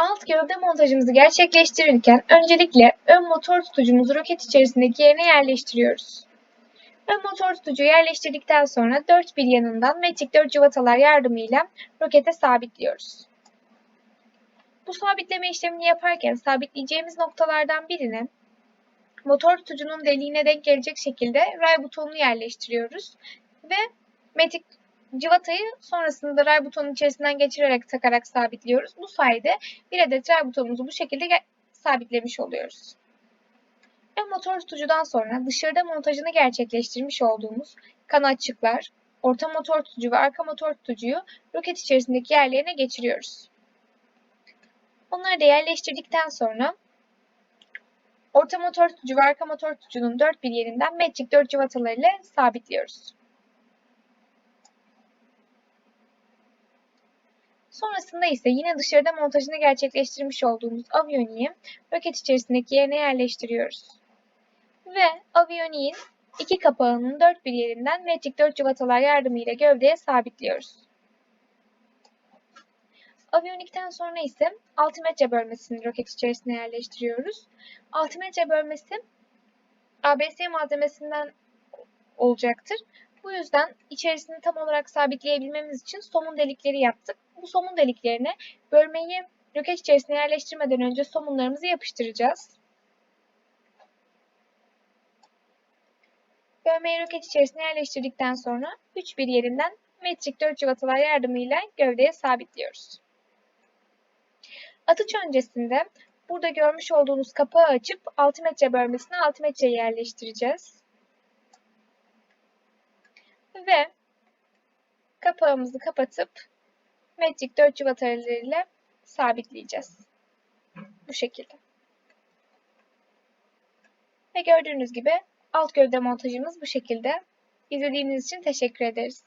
Alt gövde montajımızı gerçekleştirirken öncelikle ön motor tutucumuzu roket içerisindeki yerine yerleştiriyoruz. Ön motor tutucuyu yerleştirdikten sonra dört bir yanından metrik 4 cıvatalar yardımıyla rokete sabitliyoruz. Bu sabitleme işlemini yaparken sabitleyeceğimiz noktalardan birine motor tutucunun deliğine denk gelecek şekilde ray butonunu yerleştiriyoruz ve metrik Civatayı sonrasında ray butonun içerisinden geçirerek takarak sabitliyoruz. Bu sayede bir adet ray butonumuzu bu şekilde sabitlemiş oluyoruz. Ön motor tutucudan sonra dışarıda montajını gerçekleştirmiş olduğumuz kanatçıklar, orta motor tutucu ve arka motor tutucuyu roket içerisindeki yerlerine geçiriyoruz. Onları da yerleştirdikten sonra orta motor tutucu ve arka motor tutucunun dört bir yerinden metrik 4 cıvatalarıyla sabitliyoruz. Sonrasında ise yine dışarıda montajını gerçekleştirmiş olduğumuz aviyoniği roket içerisindeki yerine yerleştiriyoruz. Ve aviyoniğin iki kapağının dört bir yerinden metrik 4 cıvatalar yardımıyla gövdeye sabitliyoruz. Aviyonikten sonra ise altimetre bölmesini roket içerisine yerleştiriyoruz. Altimetre bölmesi ABS malzemesinden olacaktır. Bu yüzden içerisini tam olarak sabitleyebilmemiz için somun delikleri yaptık. Bu somun deliklerine bölmeyi roket içerisine yerleştirmeden önce somunlarımızı yapıştıracağız. Bölmeyi roket içerisine yerleştirdikten sonra 3 bir yerinden metrik 4 cıvatalar yardımıyla gövdeye sabitliyoruz. Atış öncesinde burada görmüş olduğunuz kapağı açıp 6 metre bölmesine 6 metreyi yerleştireceğiz. Ve kapağımızı kapatıp metrik 4 cıvatalarıyla sabitleyeceğiz. Bu şekilde. Ve gördüğünüz gibi alt gövde montajımız bu şekilde. İzlediğiniz için teşekkür ederiz.